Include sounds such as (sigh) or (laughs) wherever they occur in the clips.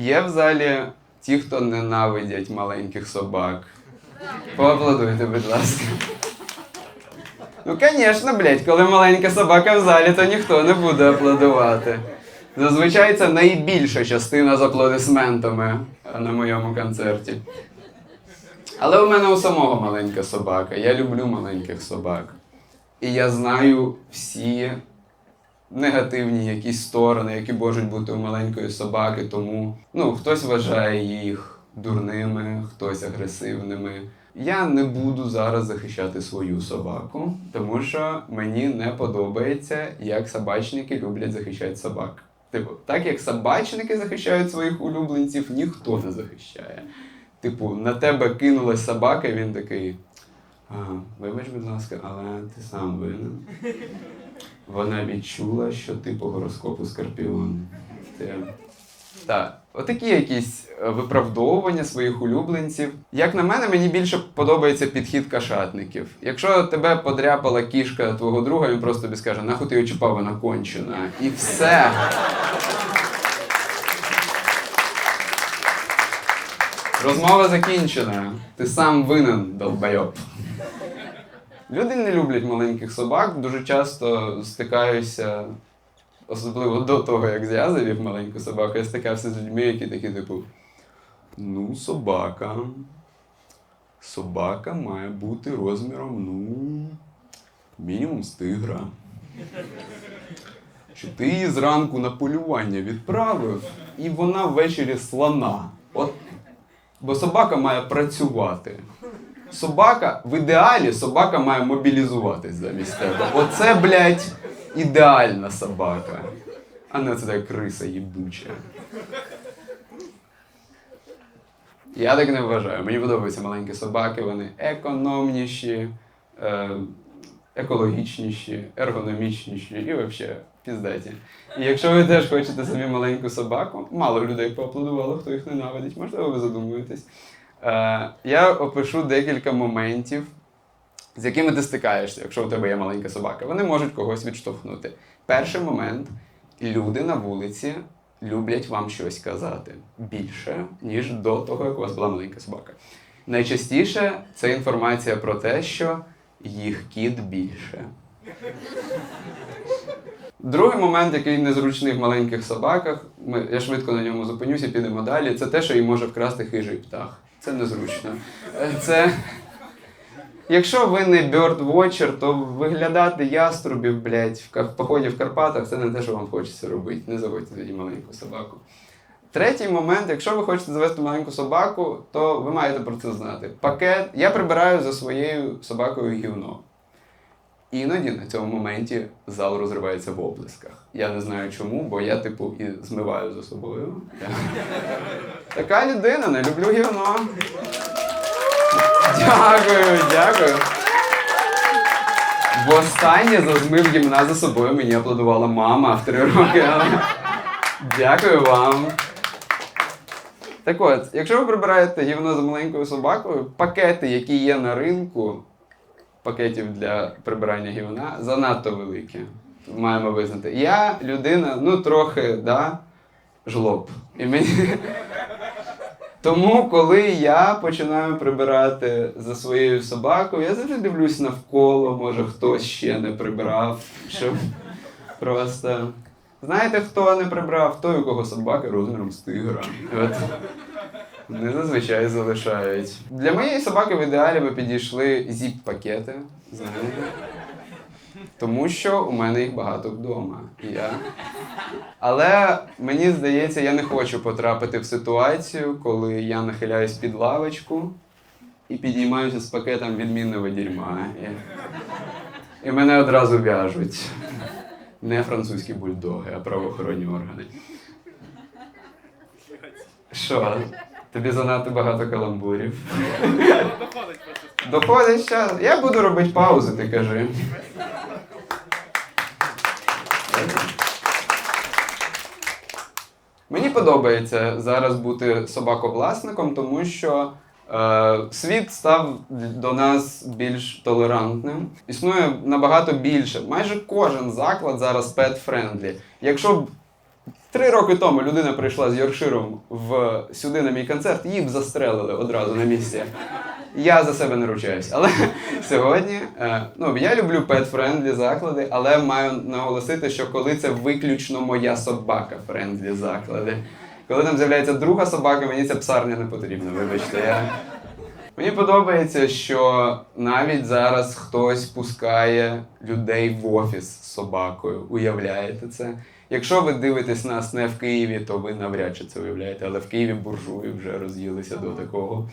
Є в залі ті, хто ненавидять маленьких собак. Поаплодуйте, будь ласка. Ну, звісно, блядь, коли маленька собака в залі, то ніхто не буде аплодувати. Зазвичай це найбільша частина з аплодисментами на моєму концерті. Але у мене у самого маленька собака. Я люблю маленьких собак. І я знаю всі негативні якісь сторони, які можуть бути у маленької собаки. Тому ну, хтось вважає їх дурними, хтось агресивними. Я не буду зараз захищати свою собаку, тому що мені не подобається, як собачники люблять захищати собак. Типу, так як собачники захищають своїх улюбленців, ніхто не захищає. Типу, на тебе кинулась собака, і він такий. Ага, вибач, будь ласка, але ти сам винен. Вона відчула, що ти по гороскопу Скорпіон. Так, отакі якісь е, виправдовування своїх улюбленців. Як на мене, мені більше подобається підхід кашатників. Якщо тебе подряпала кішка твого друга, він просто тобі скаже, нахуй ти її вона кончена. І все. Розмова закінчена. Ти сам винен, долбайоб. Люди не люблять маленьких собак. Дуже часто стикаюся, особливо до того, як я завів маленьку собаку, я стикався з людьми, які такі, типу, ну, собака. Собака має бути розміром, ну, мінімум з тигра. Що ти її зранку на полювання відправив, і вона ввечері слона. От Бо собака має працювати. Собака, в ідеалі собака має мобілізуватись замість тебе. Оце, блядь, ідеальна собака. А не це така криса їбуча. Я так не вважаю. Мені подобаються маленькі собаки, вони економніші, е, екологічніші, ергономічніші і взагалі піздаті. І якщо ви теж хочете собі маленьку собаку, мало людей поаплодувало, хто їх ненавидить, можливо, ви задумуєтесь. Е, я опишу декілька моментів, з якими ти стикаєшся, якщо у тебе є маленька собака. Вони можуть когось відштовхнути. Перший момент люди на вулиці люблять вам щось казати більше, ніж до того, як у вас була маленька собака. Найчастіше це інформація про те, що їх кіт більше. Другий момент, який незручний в маленьких собаках, ми, я швидко на ньому зупинюся, підемо далі. Це те, що їм може вкрасти хижий птах. Це незручно. Е, Це. Якщо ви не бьорд-вотчер, то виглядати яструбів, блядь, в поході в Карпатах це не те, що вам хочеться робити. Не заводьте тоді маленьку собаку. Третій момент, якщо ви хочете завести маленьку собаку, то ви маєте про це знати. Пакет. Я прибираю за своєю собакою гівно. Іноді на цьому моменті зал розривається в оплесках. Я не знаю чому, бо я, типу, і змиваю за собою. (laughs) Така людина, не люблю гівно. Дякую, дякую. Востаннє за змив гімна за собою мені аплодувала мама в три роки. Дякую вам. Так от, якщо ви прибираєте гівно за маленькою собакою, пакети, які є на ринку, пакетів для прибирання гівна, занадто великі. Маємо визнати. Я людина, ну трохи, да, жлоб. І мені... (laughs) Тому, коли я починаю прибирати за своєю собакою, я завжди дивлюсь навколо, може хтось ще не прибрав, щоб просто. Знаєте, хто не прибрав? Той, у кого собака розміром з тигра. Вони зазвичай залишають. Для моєї собаки в ідеалі би підійшли зіп-пакети, знаєте. Тому що у мене їх багато вдома. Я... Але мені здається, я не хочу потрапити в ситуацію, коли я нахиляюсь під лавочку і підіймаюся з пакетом відмінного дерьма. І, і мене одразу в'яжуть. Не французькі бульдоги, а правоохоронні органи. Що? Тобі занадто багато каламбурів. Доходить просто. Доходить час. Я буду робити паузи, ти кажи. Мені подобається зараз бути собаковласником, тому що е, світ став до нас більш толерантним. Існує набагато більше. Майже кожен заклад зараз pet-friendly. Якщо б Три роки тому людина прийшла з Йоркширом в, сюди на мій концерт, її б застрелили одразу на місці. Я за себе не ручаюсь. Але (laughs) сьогодні е, ну, я люблю пет-френдлі заклади, але маю наголосити, що коли це виключно моя собака френдлі заклади. Коли там з'являється друга собака, мені ця псарня не потрібна, вибачте. Я... Мені подобається, що навіть зараз хтось пускає людей в офіс з собакою. Уявляєте це? Якщо ви дивитесь нас не в Києві, то ви навряд чи це уявляєте, але в Києві буржуї вже роз'їлися до такого.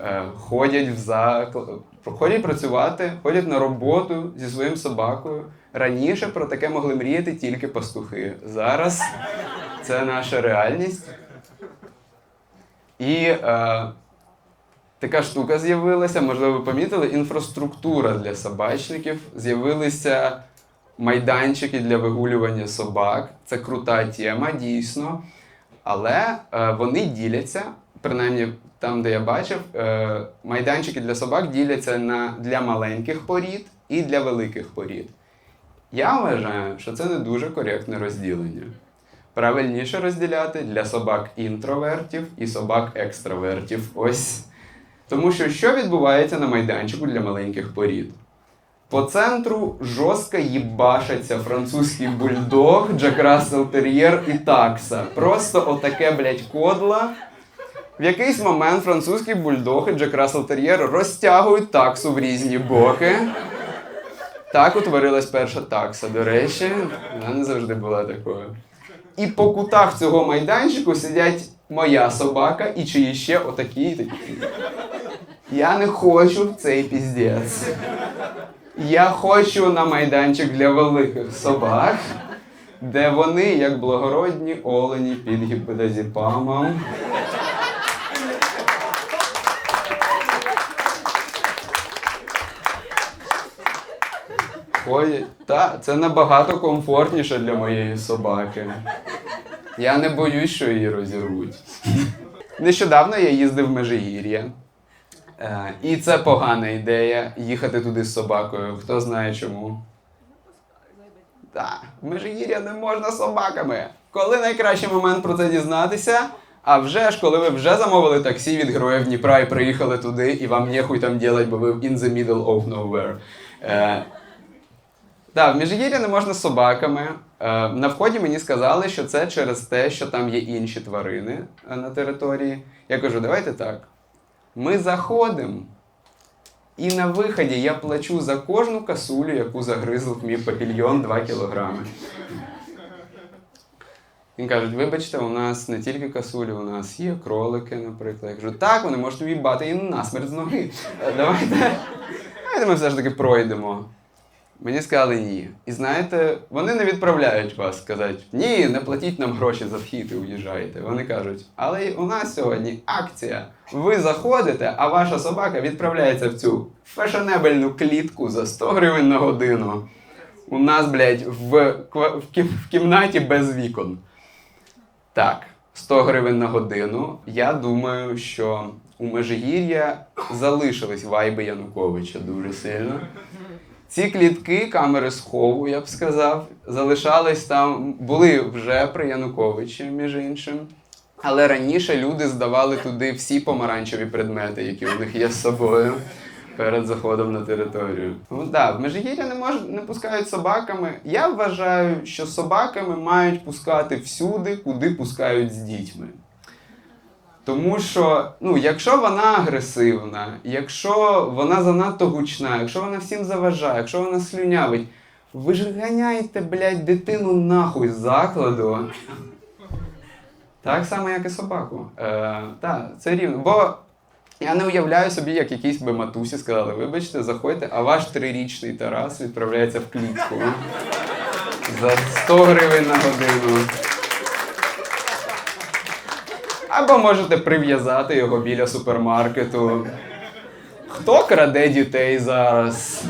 Е, ходять в заклад, ходять працювати, ходять на роботу зі своїм собакою. Раніше про таке могли мріяти тільки пастухи. Зараз це наша реальність. І е, така штука з'явилася, можливо, ви помітили, інфраструктура для собачників. З'явилися майданчики для вигулювання собак. Це крута тема, дійсно. Але е, вони діляться, принаймні там, де я бачив, е, майданчики для собак діляться на для маленьких порід і для великих порід. Я вважаю, що це не дуже коректне розділення. Правильніше розділяти для собак інтровертів і собак екстравертів. Ось. Тому що що відбувається на майданчику для маленьких порід? По центру жорстко їбашаться французький бульдог, Джек Рассел Тер'єр і такса. Просто отаке, блядь, кодла. В якийсь момент французький бульдог і Джек Рассел Тер'єр розтягують таксу в різні боки. Так утворилась перша такса, до речі, вона не завжди була такою. І по кутах цього майданчику сидять моя собака і чи ще отакі такі. Я не хочу в цей піздець. Я хочу на майданчик для великих собак, де вони, як благородні олені під гіпедазіпамом. Ходять. Та, це набагато комфортніше для моєї собаки. Я не боюсь, що її розірвуть. Нещодавно я їздив в Межигір'я. Е, і це погана ідея їхати туди з собакою. Хто знає чому? Так, в Межигір'я не можна з собаками. Коли найкращий момент про це дізнатися? А вже ж, коли ви вже замовили таксі від героїв Дніпра і приїхали туди, і вам нехуй там ділать, бо ви in the middle of nowhere. Е, так, в Міжгір'я не можна з собаками. Е, на вході мені сказали, що це через те, що там є інші тварини е, на території. Я кажу, давайте так. Ми заходимо, і на виході я плачу за кожну касулю, яку загризв мій папільйон 2 кілограми. Він каже, вибачте, у нас не тільки касулі, у нас є кролики, наприклад. Я кажу, так, вони можуть в'їбати і насмерть з ноги. Е, Давайте, давайте ми все ж таки пройдемо. Мені сказали ні. І знаєте, вони не відправляють вас сказати, ні, не платіть нам гроші за вхід і уїжджайте. Вони кажуть, але у нас сьогодні акція. Ви заходите, а ваша собака відправляється в цю фешенебельну клітку за 100 гривень на годину. У нас, блядь, в, в кімнаті без вікон. Так, 100 гривень на годину. Я думаю, що у Межигір'я залишились вайби Януковича дуже сильно. Ці клітки, камери схову, я б сказав, залишались там, були вже при Януковичі, між іншим. Але раніше люди здавали туди всі помаранчеві предмети, які у них є з собою перед заходом на територію. Ну так, в Межигір'я не мож, не пускають собаками. Я вважаю, що собаками мають пускати всюди, куди пускають з дітьми. Тому що, ну, якщо вона агресивна, якщо вона занадто гучна, якщо вона всім заважає, якщо вона слюнявить, ви ж ганяєте, блядь, дитину нахуй з закладу. Так само, як і собаку. Е, так, це рівно. Бо я не уявляю собі, як якісь би матусі сказали, вибачте, заходьте, а ваш трирічний Тарас відправляється в клітку. За 100 гривень на годину. Або можете прив'язати його біля супермаркету. Хто краде дітей зараз?